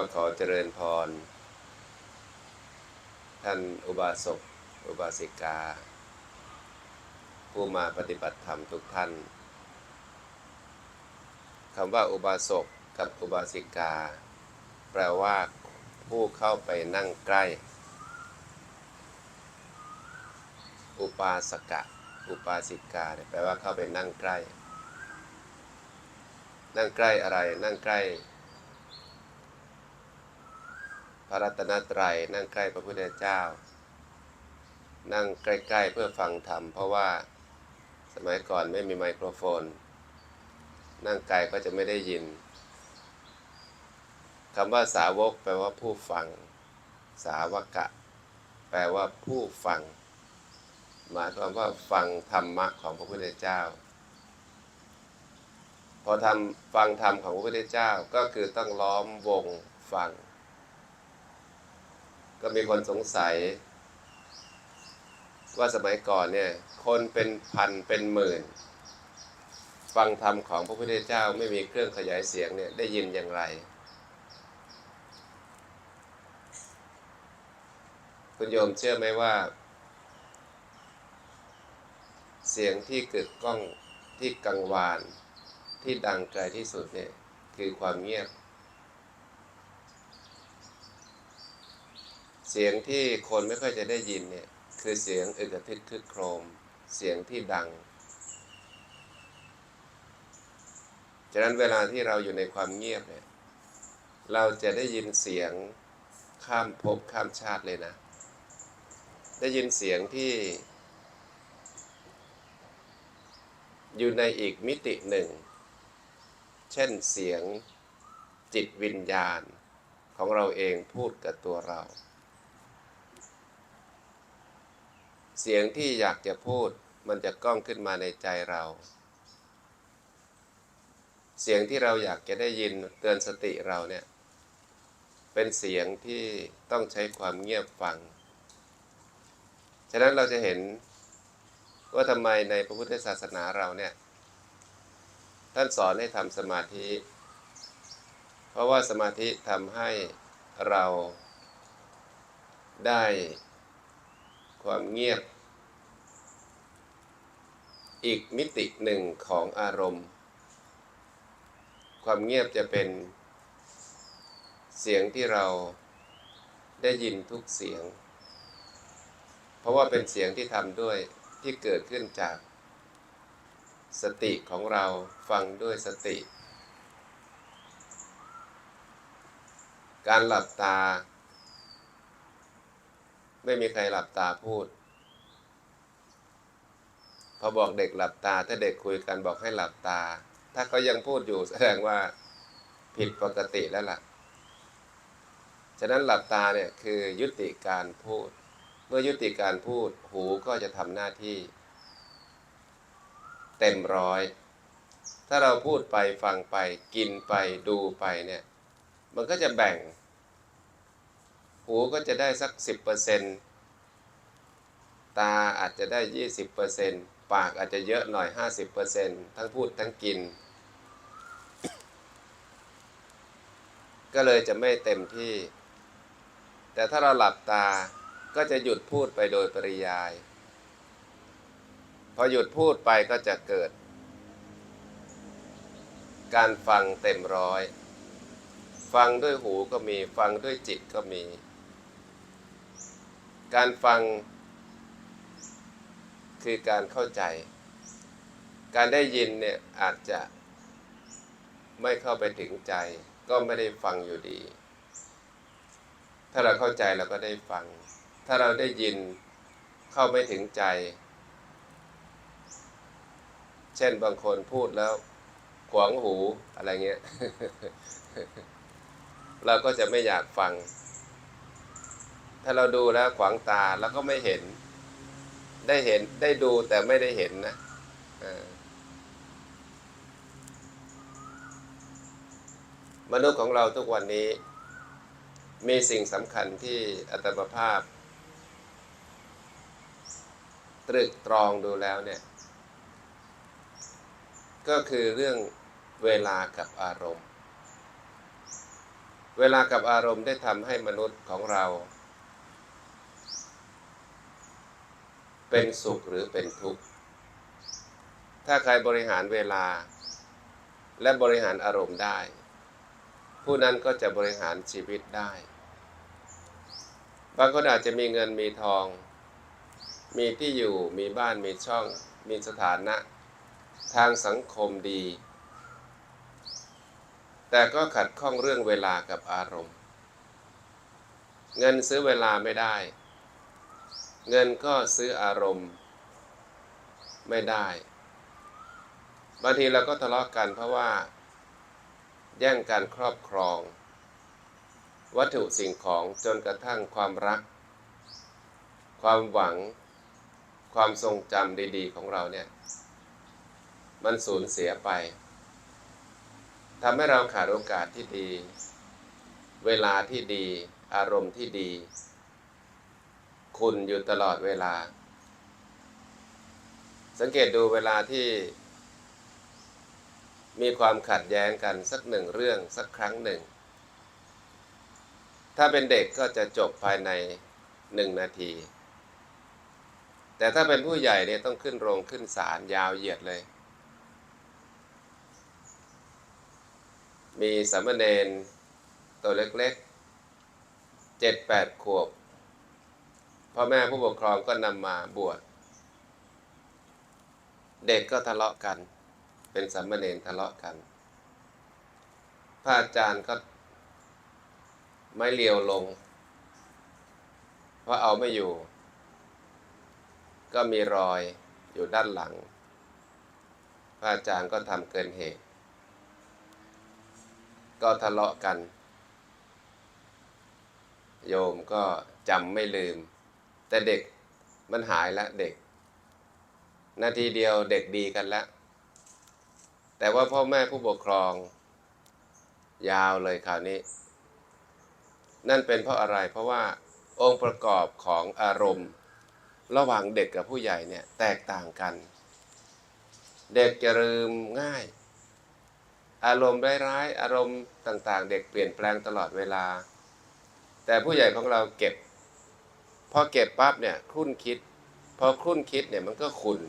ก็ขอเจริญพร ท่านอุบาสก อุบาสิกา ผู้มาปฏิบัติธรรมทุกท่านคำว่าอุบาสกกับอุบาสิกา แปลว่าผู้เข้าไปนั่งใกล้ อุปาสกะ อุปาสิกาแปลว่าเข้าไปนั่งใกล้ นั่งใกล้อะไร นั่งใกล้ พระรัตนตรัยนั่งใกล้พระพุทธเจ้า นั่งใกล้ๆเพื่อฟังธรรม เพราะว่าสมัยก่อนไม่มีไมโครโฟน นั่งไกลก็จะไม่ได้ยินคำว่าสาวกแปลว่าผู้ฟัง สาวกะ แปลว่าผู้ฟัง หมายความว่าฟังธรรมะของพระพุทธเจ้า พอทำฟังธรรมของพระพุทธเจ้าก็คือต้องล้อมวงฟัง ก็มีคนสงสัย ว่าสมัยก่อนเนี่ยคนเป็นพันเป็นหมื่น ฟังธรรมของพระพุทธเจ้าไม่มีเครื่องขยายเสียงเนี่ยได้ยินอย่างไร คุณโยมเชื่อไหมว่า เสียงที่เกึกก้องที่กังวาน ที่ดังไกลที่สุดเนี่ยคือความเงียบ เสียงที่คนไม่ค่อยจะได้ยินเนี่ย คือเสียงอึกระทึกคึกโครม เสียงที่ดัง ฉะนั้นเวลาที่เราอยู่ในความเงียบเนี่ย เราจะได้ยินเสียงข้ามภพข้ามชาติเลยนะ ได้ยินเสียงที่ อยู่ในอีกมิติหนึ่ง เช่นเสียงจิตวิญญาณของเราเองพูดกับตัวเรา เสียงที่อยากจะพูดมันจะก้องขึ้นมาในใจเรา เสียงที่เราอยากจะได้ยินเตือนสติเราเนี่ย เป็นเสียงที่ต้องใช้ความเงียบฟัง ฉะนั้นเราจะเห็นว่าทำไมในพระพุทธศาสนาเราเนี่ย ท่านสอนให้ทำสมาธิ เพราะว่าสมาธิทำให้เราได้ ความเงียบ อีกมิติหนึ่งของอารมณ์ ความเงียบจะเป็นเสียงที่เราได้ยินทุกเสียง เพราะว่าเป็นเสียงที่ทำด้วยที่เกิดขึ้นจาก สติของเราฟังด้วยสติ การหลับตา ไม่มีใครหลับตาพูด พอบอกเด็กหลับตา ถ้าเด็กคุยกันบอกให้หลับตา ถ้าเขายังพูดอยู่แสดงว่าผิดปกติแล้วล่ะ ฉะนั้นหลับตาเนี่ยคือยุติการพูด เมื่อยุติการพูด หูก็จะทำหน้าที่ เต็มร้อย ถ้าเราพูดไปฟังไปกินไปดูไปเนี่ย มันก็จะแบ่ง หูก็จะได้สัก 10%ตาอาจจะได้ 20%ปากอาจจะเยอะหน่อย 50%ทั้งพูดทั้งกิน ก็เลยจะไม่เต็มที่ แต่ถ้าเราหลับตาก็จะหยุดพูดไปโดยปริยาย พอหยุดพูดไปก็จะเกิด การฟังเต็มร้อย ฟังด้วยหูก็มี ฟังด้วยจิตก็มี การฟังคือการเข้าใจ การได้ยินเนี่ยอาจจะไม่เข้าไปถึงใจ ก็ไม่ได้ฟังอยู่ดี ถ้าเราเข้าใจเราก็ได้ฟัง ถ้าเราได้ยินเข้าไม่ถึงใจ เช่นบางคนพูดแล้วขวางหูอะไรเงี้ย เราก็จะไม่อยากฟัง ถ้าเราดูแล้วขวางตาแล้วก็ไม่เห็น ได้เห็นได้ดูแต่ไม่ได้เห็นนะมนุษย์ของเราทุกวันนี้ มีสิ่งสำคัญที่อัตมภาพ ตรึกตรองดูแล้วเนี่ย ก็คือเรื่องเวลากับอารมณ์ เวลากับอารมณ์ได้ทำให้มนุษย์ของเรา เป็นสุขหรือเป็นทุกข์ ถ้าใครบริหารเวลา และบริหารอารมณ์ได้ ผู้นั้นก็จะบริหารชีวิตได้ บางคนอาจจะมีเงินมีทอง มีที่อยู่มีบ้านมีช่อง มีสถานะ ทางสังคมดี แต่ก็ขัดข้องเรื่องเวลากับอารมณ์ เงินซื้อเวลาไม่ได้ เงินก็ซื้ออารมณ์ไม่ได้ บางทีเราก็ทะเลาะกันเพราะว่า แย่งการครอบครอง วัตถุสิ่งของจนกระทั่งความรัก ความหวัง ความทรงจำดี ๆ ของเราเนี่ย มันสูญเสียไปทำให้เราขาดโอกาสที่ดี เวลาที่ดี อารมณ์ที่ดี คุณอยู่ตลอดเวลา สังเกตดูเวลาที่ มีความขัดแย้งกันสักหนึ่งเรื่องสักครั้งหนึ่ง ถ้าเป็นเด็กก็จะจบภายในหนึ่งนาที แต่ถ้าเป็นผู้ใหญ่เนี่ยต้องขึ้นโรงขึ้นศาลยาวเหยียดเลย มีสามเณรตัวเล็กๆเจ็ดแปดขวบ พ่อแม่ผู้ปกครองก็นำมาบวชเด็กก็ทะเลาะกัน เป็นสามเณรทะเลาะกันพระอาจารย์ก็ไม่เลียวลง เพราะเอาไม่อยู่ ก็มีรอยอยู่ด้านหลัง พระอาจารย์ก็ทำเกินเหตุ ก็ทะเลาะกัน โยมก็จำไม่ลืม แต่เด็กมันหายแล้วเด็ก นาทีเดียวเด็กดีกันแล้ว แต่ว่าพ่อแม่ผู้ปกครอง ยาวเลยคราวนี้ นั่นเป็นเพราะอะไรเพราะว่าองค์ประกอบของอารมณ์ ระหว่างเด็กกับผู้ใหญ่เนี่ยแตกต่างกัน เด็กจะลืมง่าย อารมณ์ร้ายๆอารมณ์ต่างๆ เด็กเปลี่ยนแปลงตลอดเวลา แต่ผู้ใหญ่ของเราเก็บ พอเก็บปั๊บเนี่ยครุ่นคิด พอครุ่นคิดเนี่ยมันก็ขุน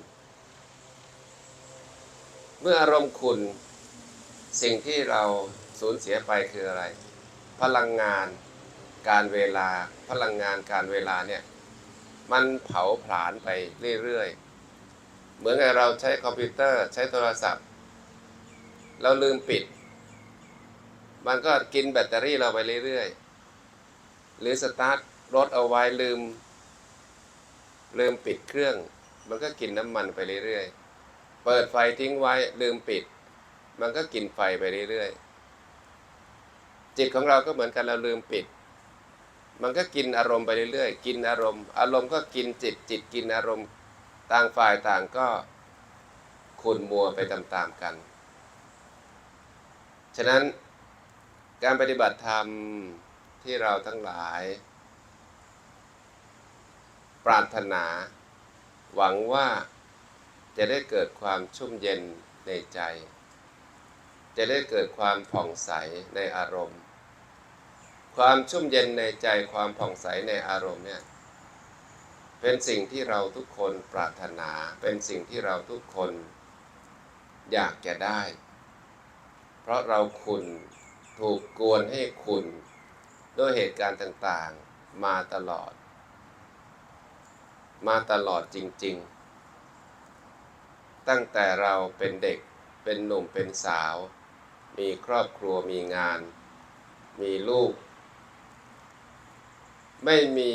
เมื่ออารมณ์ขุนสิ่งที่เราสูญเสียไปคืออะไร พลังงานการเวลาพลังงานการเวลาเนี่ยมันเผาผลาญไปเรื่อยๆ เหมือนกับเราใช้คอมพิวเตอร์ใช้โทรศัพท์ เราลืมปิด มันก็กินแบตเตอรี่เราไปเรื่อยๆ หรือสตาร์ท รถเอาไว้ลืม ลืมปิดเครื่อง มันก็กินน้ำมันไปเรื่อยๆ เปิดไฟทิ้งไว้ลืมปิด มันก็กินไฟไปเรื่อยๆ จิตของเราก็เหมือนกันเราลืมปิด มันก็กินอารมณ์ไปเรื่อยๆ กินอารมณ์ อารมณ์ก็กินจิต จิตกินอารมณ์ ต่างฝ่ายต่างก็ขุนมัวไปตามๆกัน ฉะนั้นการปฏิบัติธรรมที่เราทั้งหลาย รารถนา หวังว่าจะได้เกิดความชุ่มเย็นในใจ จะได้เกิดความผ่องใสในอารมณ์ ความชุ่มเย็นในใจความผ่องใสในอารมณ์เนี่ยเป็นสิ่งที่เราทุกคนปรารถนาเป็นสิ่งที่เราทุกคนอยากจะได้ เพราะเราคุณถูกกวนให้คุณด้วยเหตุการณ์ต่างๆมาตลอด มาตลอดจริง ๆ ตั้งแต่เราเป็นเด็กเป็นหนุ่มเป็นสาว มีครอบครัวมีงาน มีลูก ไม่มี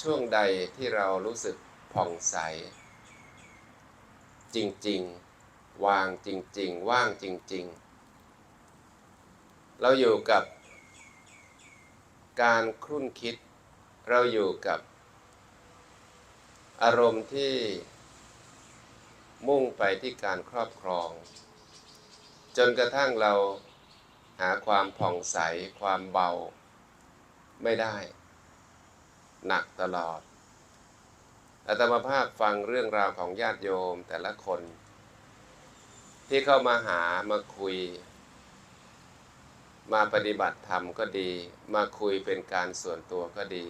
ช่วงใดที่เรารู้สึกผ่องใส จริง ๆ วางจริง ๆ ว่างจริง ๆ เราอยู่กับการครุ่นคิด เราอยู่กับ อารมณ์ที่มุ่งไปที่การครอบครอง จนกระทั่งเราหาความผ่องใสความเบา ไม่ได้ หนักตลอดอาตมาภาพฟังเรื่องราวของญาติโยมแต่ละคน ที่เข้ามาหามาคุย มาปฏิบัติธรรมก็ดี มาคุยเป็นการส่วนตัวก็ดี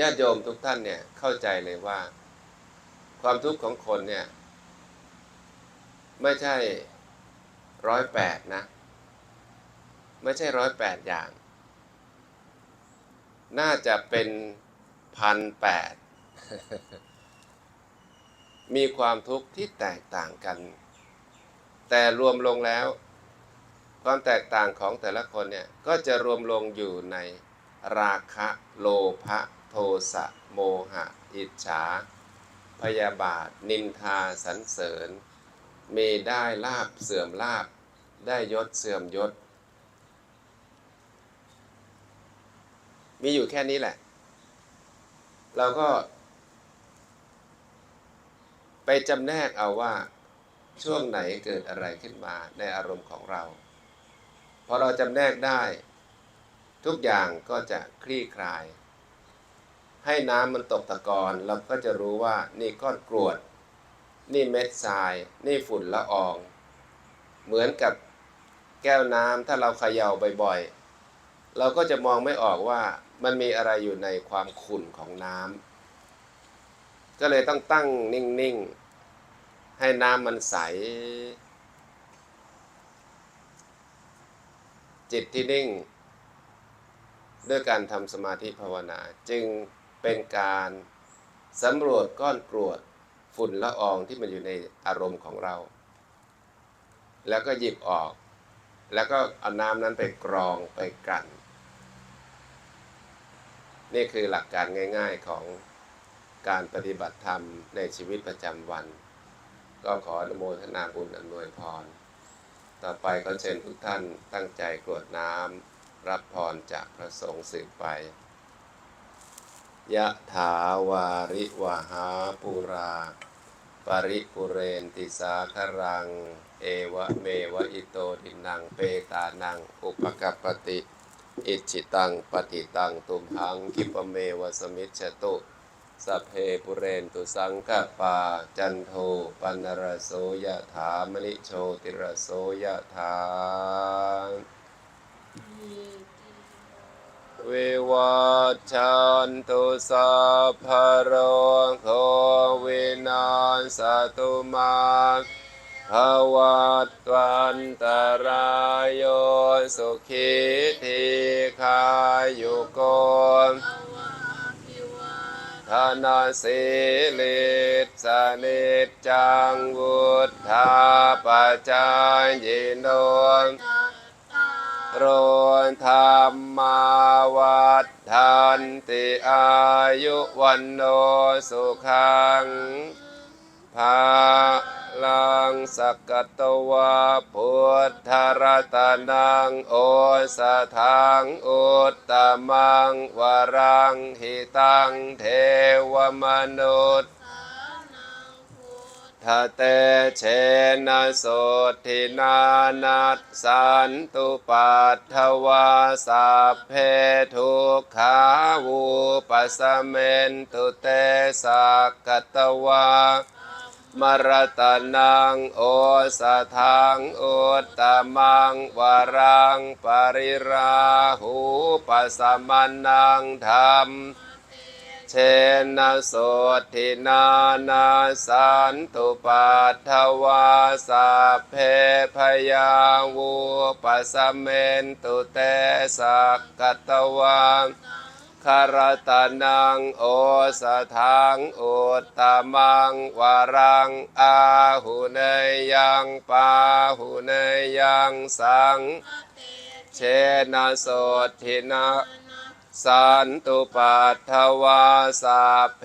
ญาติโยมทุกท่านเนี่ยเข้าใจเลยว่า ความทุกข์ของคนเนี่ย ไม่ใช่ร้อยแปดนะ ไม่ใช่ร้อยแปดอย่าง น่าจะเป็นพันแปดมีความทุกข์ที่แตกต่างกัน แต่รวมลงแล้ว ความแตกต่างของแต่ละคนเนี่ย ก็จะรวมลงอยู่ในราคะโลภะ โทสะโมหะ อิจฉา พยาบาท นินทาสรรเสริญ มีได้ลาบเสื่อมลาบ ได้ยศเสื่อมยศ มีอยู่แค่นี้แหละ เราก็ ไปจำแนกเอาว่าช่วงไหนเกิดอะไรขึ้นมาในอารมณ์ของเรา พอเราจำแนกได้ ทุกอย่างก็จะคลี่คลาย ให้น้ำมันตกตะกอนเราก็จะรู้ว่านี่ก้อนกรวด นี่เม็ดทราย นี่ฝุ่นละออง เหมือนกับแก้วน้ำถ้าเราเขย่าบ่อยๆ เราก็จะมองไม่ออกว่ามันมีอะไรอยู่ในความขุ่นของน้ำก็เลยต้องตั้งนิ่งๆ ให้น้ำมันใส จิตที่นิ่ง ด้วยการทำสมาธิภาวนาจึง เป็นการสำรวจก้อนกรวดฝุ่นละอองที่มันอยู่ในอารมณ์ของเรา แล้วก็หยิบออก แล้วก็เอาน้ำนั้นไปกรองไปกลั่นนี่คือหลักการง่ายๆของการปฏิบัติธรรมในชีวิตประจำวัน ก็ขออนุโมทนาบุญอำนวยพร ต่อไปก็เชิญทุกท่านตั้งใจกรวดน้ำรับพรจากพระสงฆ์สืบไป ยะถาวาริวหาปุรา ปริปุเรนติสาครัง เอวะเมวะอิโตทินังเปตานัง อุปกัปปติ อิจิตังปฏิตังตุมหังคิปเมวะสมิจฉตุสัพเพปุเรนตุสังกปา จันโทปันรโสยะถามณิโชติรโสยะถา วิวัชชันตุสัพพโรโควินาสตุมาภวัตวันตรายโยสุขิธิคายุโกธนาสิลิสนิจจังวุธาปจายโน โรธรรมาวัฏทันติอายุวันโนสุขังภาลังสักกตวาพุทธรัตนังโอสถังอุตตมังวรังหิตังเทวมนุษย์ ทเตเชนะโสทินานัสสันตุปัตถวาสัพเพทุกขาวูปัสเมนตุเตสักกตวามรตนังโอสทังอุตตมังวรังปริราหูปัสสมนังธรรม เชนะโสทินานาสันตุปัตถวาสัพเพพยาวูปัสเมนตุเตสักกตวาคารตานังโอสทังอุตตมังวารังอาหุเนยังปาหุเนยยังสัง เชนะโสทินา สันตุปัตถวาสัพเพ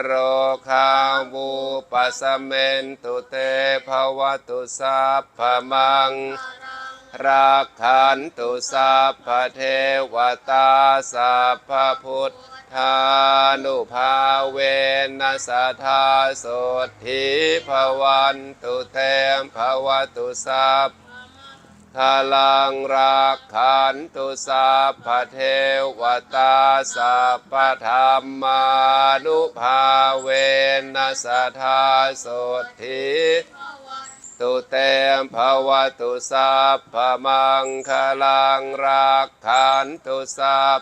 โรคาวูปัสเมนตุเตภวตุสัพพมังรักขันตุสัพพเทวตาสัพพพุทธานุภาเวนัสธาโสทิภวันตุเตมภวตุสัพคาลังรักขันตุสัพพเทวตาสัพพธรรมานุภาเวนัสธาโสทิตุเตมภวตุสัพพมังคลังรักขันตุสัพ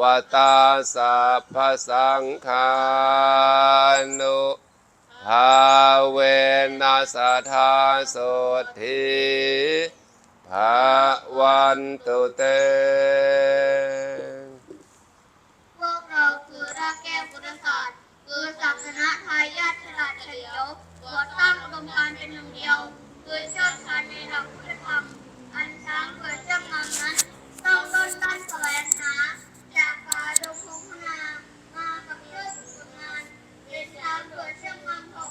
วตาสัพพสังฆานุ ภาเวนัสทาโสทิภาวันตุเต พวกเราคือรากแก้วพุทธศาสตร์คือศาสนาทายาทฉลาดเฉลียวก่อตั้งอุดมการณ์เป็นหนึ่งเดียว คือเชี่ยวชาญในหลักพุทธธรรม อันช้างเกิดเชื่อมงามนั้น ต้องต้นต้นแสวงหา จากป่าดงพงพนา มากับเพื่อนฝึกงาน เป็นช้างเกิดเชื่อมงามถก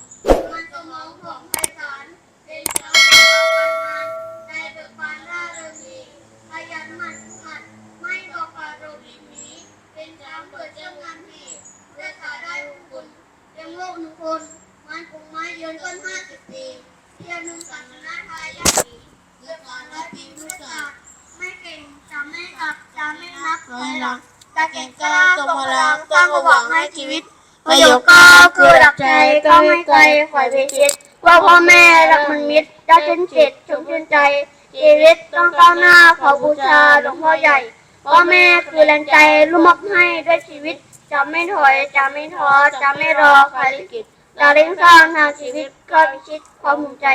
มันสมองของไพศาลเป็นช้างเกิดการงานในเบิกบานร่าเริงดีขยันหมั่นหัดไม่บอกปาโรบินนี้ เป็นช้างเกิดเชื่อมงานที่รักษาได้ทุกคนเลี้ยงโลกหนึ่งคนมันคงไม้ยืนต้นห้าสิบปีเที่ยวหนึ่งศาสนาไทยยาสีเลือกการร้อยปีพุทธศาสตร์ไม่เก่งจะไม่หลับจะไม่ นับถอยหลังจะเก่งกล้าทรงพลังสร้งหวังให้ชีวิตประโยคก็คือหลักใจก็ไม่ไกลฝ่ายไปคิดว่าพ่อแม่รักมันมิตรได้ชื่นจิตชมชื่นใจชีวิตต้องก้าวหน้าขอบูชาหลวงพ่อใหญ่พ่อแม่คือแรงใจร่วมอบให้ด้วยชีวิตจะไม่ถอยจะไม่ท้อจะไม่รอภารกิจจะเร่งสร้างทางชีวิตก็พิชิตความภูมิใจ